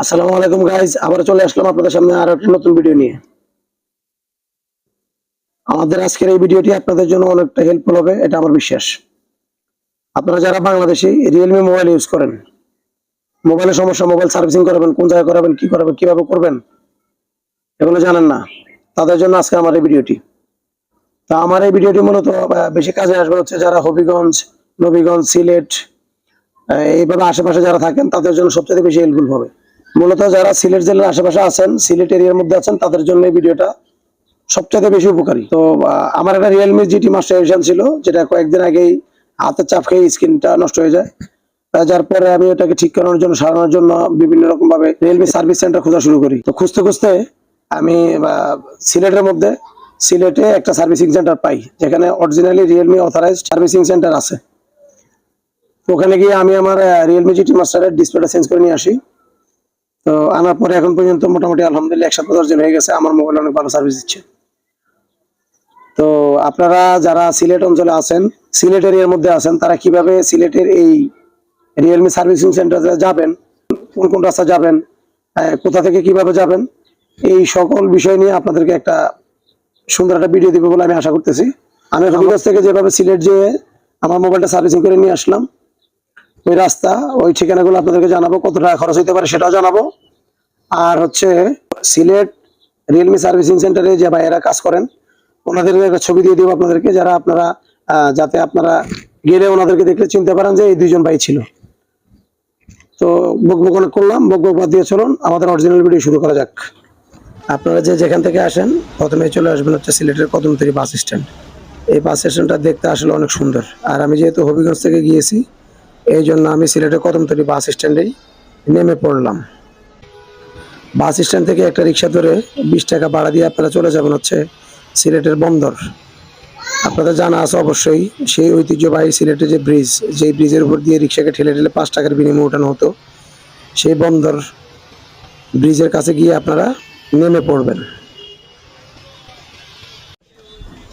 আসসালামু আলাইকুম গাইজ আবার চলে আসলাম আপনাদের সামনে আর একটা নতুন ভিডিও নিয়ে। আমাদের আজকের এই ভিডিওটি আপনাদের জন্য অনেকটা হেল্পফুল হবে, এটা আমার বিশ্বাস। আপনারা যারা বাংলাদেশি রিয়েলমি মোবাইল ইউজ করেন মোবাইলের সমস্যা মোবাইল সার্ভিসিং করাবেন, কোন জায়গায় করাবেন, কি করাবেন, কীভাবে করবেন, এগুলো জানেন না। তাদের জন্য আজকে আমার এই ভিডিওটি তা আমার এই ভিডিওটি মূলত বেশি কাজে আসবে হচ্ছে যারা হবিগঞ্জ, নবীগঞ্জ, সিলেট এইভাবে আশেপাশে যারা থাকেন, তাদের জন্য সবচেয়ে বেশি হেল্পফুল হবে। মূলত যারা সিলেট জেলার আশেপাশে আছেন, সিলেট এরিয়ার মধ্যে আছেন, তাদের জন্য এই ভিডিওটা সবচেয়ে বেশি উপকারী। তো আমার একটা রিয়েলমি জিটি মাস্টার এডিশন ছিল, যেটা কয়েকদিন আগেই হাতের চাপ খেয়ে স্ক্রিনটা নষ্ট হয়ে যায়। যার পরে আমি ওটাকে ঠিক করানোর জন্য, সারানোর জন্য বিভিন্ন রকম ভাবে রিয়েলমি সার্ভিস সেন্টার খোঁজা শুরু করি। তো, খুঁজতে খুঁজতে আমি সিলেটের মধ্যে, সিলেটে একটা সার্ভিসিং সেন্টার পাই, যেখানে originally realme authorized servicing centre আছে। ওখানে গিয়ে আমি আমার রিয়েলমি জিটি মাস্টারের ডিসপ্লেটা চেঞ্জ করে নিয়ে আসি। তো আনার পরে এখন পর্যন্ত মোটামুটি আলহামদুলিল্লাহ এক সপ্তাহ দশ দিন হয়ে গেছে আমার মোবাইল অনেক ভালো সার্ভিস দিচ্ছে। তো আপনারা যারা সিলেট অঞ্চলে আছেন সিলেট এরিয়ার মধ্যে আছেন তারা কীভাবে সিলেটের এই রিয়েলমি সার্ভিসিং সেন্টারে যাবেন কোন কোন রাস্তা যাবেন কোথা থেকে কীভাবে যাবেন এই সকল বিষয় নিয়ে আপনাদেরকে একটা সুন্দর একটা ভিডিও দিবে বলে আমি আশা করতেছি। আমি হবিগঞ্জ থেকে যেভাবে সিলেট যেয়ে আমার মোবাইলটা সার্ভিসিং করে নিয়ে আসলাম ওই রাস্তা, ওই ঠিকানাগুলো আপনাদেরকে জানাব, কত টাকা খরচ হতে পারে সেটাও জানাব। আর হচ্ছে, সিলেট রিয়েলমি সার্ভিসিং সেন্টারে যে ভাইয়েরা কাজ করেন, ওনাদের ছবি দিয়ে দিব আপনাদেরকে, যারা আপনারা যাতে আপনারা গেলে ওনাদেরকে দেখলে চিনতে পারেন যে এই দুইজন ভাই ছিল। তো বক বক অনেক করলাম, বক বক বাদ দিয়ে চলুন, আমাদের অরিজিনাল ভিডিও শুরু করা যাক। আপনারা যে যেখান থেকে আসেন প্রথমে চলে আসবেন হচ্ছে সিলেটের কদমতলি বাস স্ট্যান্ড। এই বাস স্ট্যান্ডটা দেখতে আসলে অনেক সুন্দর। আর আমি যেহেতু হবিগঞ্জ থেকে গিয়েছি এই জন্য আমি সিলেটের কদমতলি বাস স্ট্যান্ডেই নেমে পড়লাম। বাস স্ট্যান্ড থেকে একটা রিক্সা ধরে বিশ টাকা ভাড়া দিয়ে আপনারা চলে যাবেন হচ্ছে সিলেটের বন্দর। আপনাদের জানা আছে অবশ্যই সেই ঐতিহ্যবাহী সিলেটের যে ব্রিজ যেই ব্রিজের উপর দিয়ে রিক্সাকে ঠেলে ঠেলে পাঁচ টাকার বিনিময়ে ওঠানো হতো, সেই বন্দর ব্রিজের কাছে গিয়ে আপনারা নেমে পড়বেন।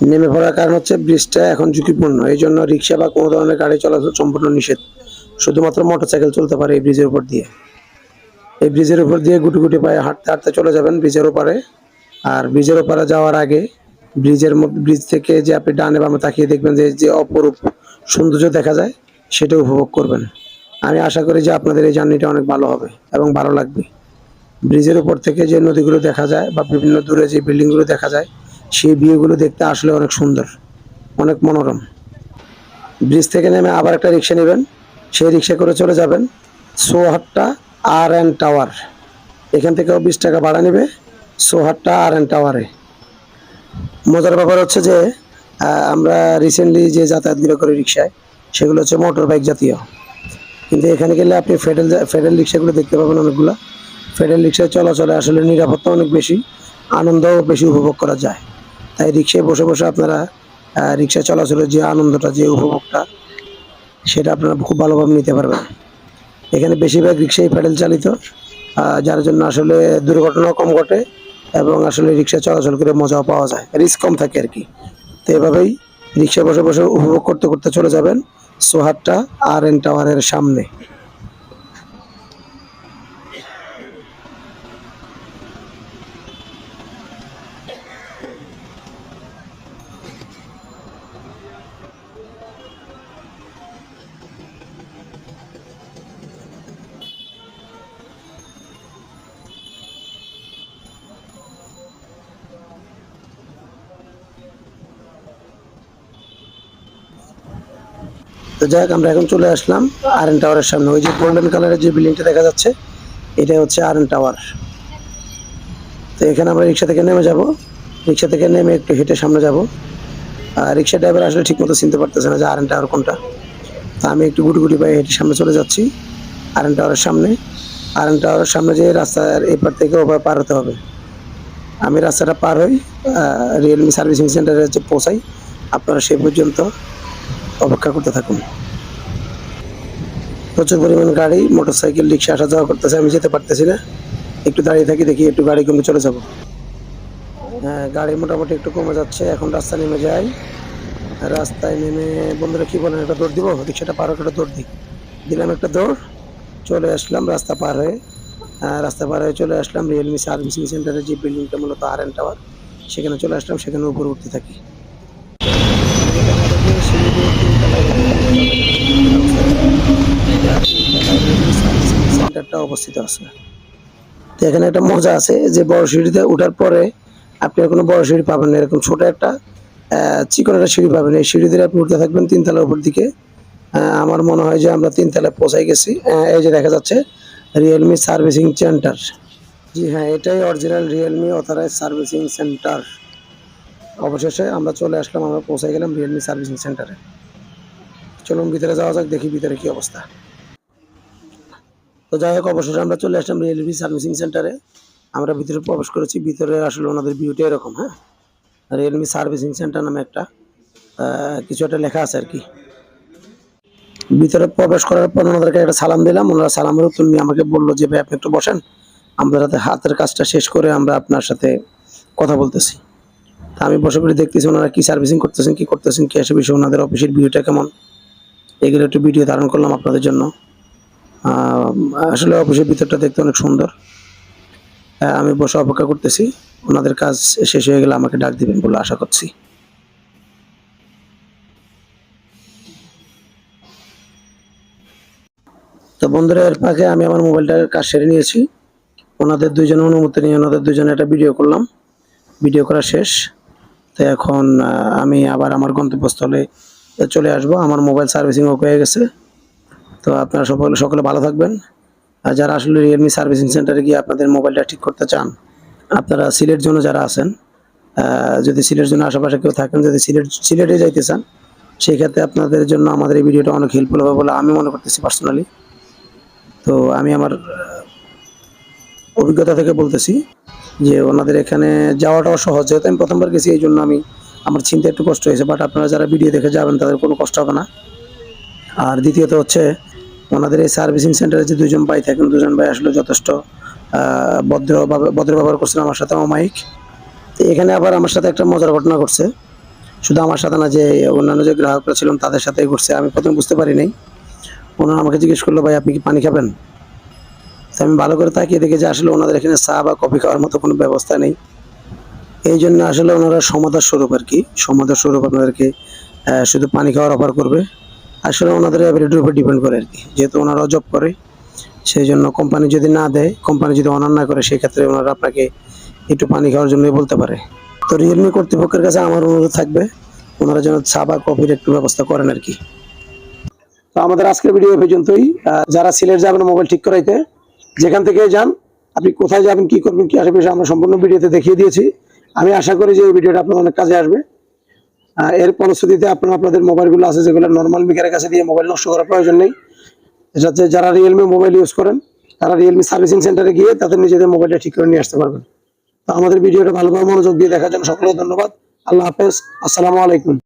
নেমে পড়ার কারণ হচ্ছে ব্রিজটা এখন ঝুঁকিপূর্ণ এই জন্য রিক্সা বা কোনো ধরনের গাড়ি চলাচল সম্পূর্ণ নিষেধ। শুধুমাত্র মোটরসাইকেল চলতে পারে এই ব্রিজের উপর দিয়ে। এই ব্রিজের উপর দিয়ে গুটি গুটি পায়ে হাঁটতে হাঁটতে চলে যাবেন ব্রিজের ওপারে। আর ব্রিজের ওপারে যাওয়ার আগে ব্রিজের ব্রিজ থেকে যে আপনি ডানে বামে তাকিয়ে দেখবেন যে যে অপরূপ সৌন্দর্য দেখা যায়, সেটা উপভোগ করবেন। আমি আশা করি যে আপনাদের এই জার্নিটা অনেক ভালো হবে এবং ভালো লাগবে। ব্রিজের উপর থেকে যে নদীগুলো দেখা যায় বা বিভিন্ন দূরে যে বিল্ডিংগুলো দেখা যায়, সেই ভিউগুলো দেখতে আসলে অনেক সুন্দর, অনেক মনোরম। ব্রিজ থেকে নেমে আবার একটা রিক্সা নেবেন। সেই রিক্সা করে চলে যাবেন সোহাট্টা আর এন টাওয়ার। এখান থেকেও বিশ টাকা ভাড়া নেবে সোহাট্টা আর এন টাওয়ারে। মজার ব্যাপার হচ্ছে যে আমরা রিসেন্টলি যে যাতায়াতগুলো করি রিক্সায়, সেগুলো হচ্ছে মোটর বাইক জাতীয়। কিন্তু এখানে গেলে আপনি ফেডেল ফেডেল রিক্সাগুলো দেখতে পাবেন অনেকগুলো। ফেডেল রিক্সায় চলাচলে আসলে নিরাপত্তা অনেক বেশি, আনন্দও বেশি উপভোগ করা যায়। তাই রিক্সায় বসে বসে আপনারা রিক্সা চলাচলের যে আনন্দটা, যে উপভোগটা সেটা আপনারা খুব ভালোভাবে নিতে পারবেন। এখানে বেশিরভাগ রিক্সাই প্যাডেল চালিত যার জন্য আসলে দুর্ঘটনাও কম ঘটে এবং আসলে রিক্সা চলাচল করে মজাও পাওয়া যায়। রিস্ক কম থাকে আর কি। তো এভাবেই রিক্সা বসে বসে উপভোগ করতে করতে চলে যাবেন সোহাটটা আর এন টাওয়ারের সামনে। তো যাই হোক, আমরা এখন চলে আসলাম আর এন টাওয়ারের সামনে। ওই যে গোল্ডেন কালারের যে বিল্ডিংটা দেখা যাচ্ছে এটা হচ্ছে আর এন টাওয়ার তো এখানে আমরা রিক্সা থেকে নেমে যাব। রিক্সা থেকে নেমে একটু হেঁটে সামনে যাব। আর রিক্সা ড্রাইভার আসলে ঠিক মতো চিনতে পারতেছে না যে আর এন টাওয়ার কোনটা। তো আমি একটু গুটি গুটি পায়ে হেঁটে সামনে চলে যাচ্ছি আর এন টাওয়ারের সামনে। আর এন টাওয়ারের সামনে যে রাস্তার এপার থেকে ওপার পার হতে হবে। আমি রাস্তাটা পার হই রিয়েলমি সার্ভিসিং সেন্টারে হচ্ছে পৌঁছাই, আপনারা সেই পর্যন্ত অপেক্ষা করতে থাকুন। প্রচুর পরিমাণ গাড়ি মোটরসাইকেল রিক্সা আসা যাওয়া করতেছে আমি যেতে পারতেছি না। একটু দাঁড়িয়ে থাকি দেখি একটু গাড়ি কমে চলে যাব। হ্যাঁ গাড়ি মোটামুটি একটু কমে যাচ্ছে এখন রাস্তা নেমে যাই রাস্তায় নেমে বন্ধুরা কি বলেন একটা দৌড় দিব? রিক্সাটা পার হয়ে একটা দৌড় দিই। দিলাম একটা দৌড় চলে আসলাম রাস্তা পার হয়ে। আহ, রাস্তা পার হয়ে চলে আসলাম রিয়েলমি সার্ভিসিং সেন্টারের যে বিল্ডিংটা মূলত আর এন টাওয়ার সেখানে চলে আসলাম সেখানে উপরে উঠতে থাকি। সেন্টারটা অবস্থিত আছে। তো এখানে একটা মজা আছে যে বড় সিঁড়িতে ওঠার পরে আপনি কোনো বড় সিঁড়ি পাবেন না, এরকম ছোট একটা চিকন একটা সিঁড়ি পাবেন। এই সিঁড়ি দিয়ে আপনি উঠতে থাকবেন তিনতলার উপর দিকে। আমার মনে হয় যে আমরা তিনতলায় পৌঁছাই গেছি। এই যে দেখা যাচ্ছে রিয়েলমি সার্ভিসিং সেন্টার জি হ্যাঁ এটাই original realme authorize servicing centre অবশেষে আমরা চলে আসলাম, আমরা পৌঁছে গেলাম রিয়েলমি সার্ভিসিং সেন্টারে চলুন ভিতরে যাওয়া যাক, দেখি ভিতরে কি অবস্থা। তো যাই হোক, অবশেষে আমরা চলে আসলাম রিয়েলমি সার্ভিসিং সেন্টারে আমরা ভিতরে প্রবেশ করেছি, ভিতরে আসলে ওনাদের ভিউটা এরকম হ্যাঁ? রিয়েলমি সার্ভিসিং সেন্টার নামে একটা কিছু একটা লেখা আছে আর কি। ভিতরে প্রবেশ করার পর ওনাদেরকে একটা সালাম দিলাম। ওনারা সালামের উত্তর নিয়ে আমাকে বলল যে, ভাই, আপনি একটু বসেন। আমরা যাতে হাতের কাজটা শেষ করে আমরা আপনার সাথে কথা বলতেছি। তা আমি বসে বসে দেখতেছি ওনারা কি সার্ভিসিং করতেছেন, কি করতেছেন, কি আসে বিষয়ে ওনাদের অফিসের ভিউটা কেমন। এগুলো একটু ভিডিও ধারণ করলাম আপনাদের জন্য। আসলে অফিসের ভিতরটা দেখতে অনেক সুন্দর। আমি বসে অপেক্ষা করতেছি। ওনাদের কাজ শেষ হয়ে গেলে আমাকে ডাক দিবেন বলে আশা করছি। তো বন্ধুরা, এর ফাঁকে আমি আমার মোবাইলটার কাজ সেরে নিয়েছি। ওনাদের দুইজনের অনুমতি নিয়ে ওনাদের দুজনে একটা ভিডিও করলাম। ভিডিও করা শেষ। তো এখন আমি আবার আমার গন্তব্যস্থলে চলে আসব। আমার মোবাইল সার্ভিসিং হয়ে গেছে। তো আপনারা সকলে সকলে ভালো থাকবেন। আর যারা আসলে রিয়েলমি সার্ভিসিং সেন্টারে গিয়ে আপনাদের মোবাইলটা ঠিক করতে চান, আপনারা সিলেট জন্য যারা আছেন যদি সিলেট জন্য আশেপাশে কেউ থাকেন, যদি সিলেট সিলেটে যাইতে চান সেই ক্ষেত্রে আপনাদের জন্য আমাদের এই ভিডিওটা অনেক হেল্পফুল হবে বলে আমি মনে করতেছি পার্সোনালি তো আমি আমার অভিজ্ঞতা থেকে বলতেছি যে ওনাদের এখানে যাওয়াটাও সহজ। যেহেতু আমি প্রথমবার গেছি, এই জন্য আমি আমার চিন্তা একটু কষ্ট হয়েছে বাট আপনারা যারা ভিডিও দেখে যাবেন, তাদের কোনো কষ্ট হবে না। আর দ্বিতীয়ত হচ্ছে ওনাদের এই সার্ভিসিং সেন্টারে যে দুজন ভাই থাকেন দুজন ভাই আসলে যথেষ্ট ভদ্রভাবে ভদ্র ব্যবহার করছেন আমার সাথে অমায়িক। তো এখানে আবার আমার সাথে একটা মজার ঘটনা ঘটছে। শুধু আমার সাথে না, যে অন্যান্য যে গ্রাহকরা ছিলেন তাদের সাথেই ঘটছে। আমি প্রথমে বুঝতে পারি নাই। ওনারা আমাকে জিজ্ঞেস করল, ভাই, আপনি কি পানি খাবেন? তো আমি ভালো করে তাকিয়ে দেখি যে আসলে ওনাদের এখানে চা বা কফি খাওয়ার মতো কোনো ব্যবস্থা নেই। এই জন্য আসলে ওনারা সমাধার স্বরূপ আর কি। সমাধার স্বরূপ আপনাদেরকে শুধু পানি খাওয়ার অফার করবে। আসলে ওনাদের অ্যাবিলিটির উপর ডিপেন্ড করে আর কি যেহেতু ওনারা জব করে, সেই জন্য কোম্পানি যদি না দেয় কোম্পানি যদি অনার না করে সেই ক্ষেত্রে ওনারা আপনাকে একটু পানি খাওয়ার জন্যই বলতে পারে। তো রিয়েলমি কর্তৃপক্ষের কাছে আমার অনুরোধ থাকবে, ওনারা যেন চা বা কফির একটু ব্যবস্থা করেন আর কি তো আমাদের আজকের ভিডিও পর্যন্তই। যারা সিলেট যাবেন, মোবাইল ঠিক করাইতে, যেখান থেকে যান, আপনি কোথায় যাবেন, কি করবেন, কি আশেপাশে আমরা সম্পূর্ণ ভিডিওতে দেখিয়ে দিয়েছি। আমি আশা করি যে এই ভিডিওটা আপনাদের অনেক কাজে আসবে। এর ফলশ্রুতিতে আপনারা আপনাদের মোবাইলগুলো আছে যেগুলো নর্মাল মিকারের কাছে দিয়ে মোবাইল নষ্ট করার প্রয়োজন নেই। যাতে যারা রিয়েলমি মোবাইল ইউজ করেন, তারা রিয়েলমি সার্ভিসিং সেন্টারে গিয়ে তাদের নিজেদের মোবাইলটা ঠিক করে নিয়ে আসতে পারবেন। তো আমাদের ভিডিওটা ভালোভাবে মনোযোগ দিয়ে দেখার জন্য সকলকে ধন্যবাদ। আল্লাহ হাফেজ। আসসালামু আলাইকুম।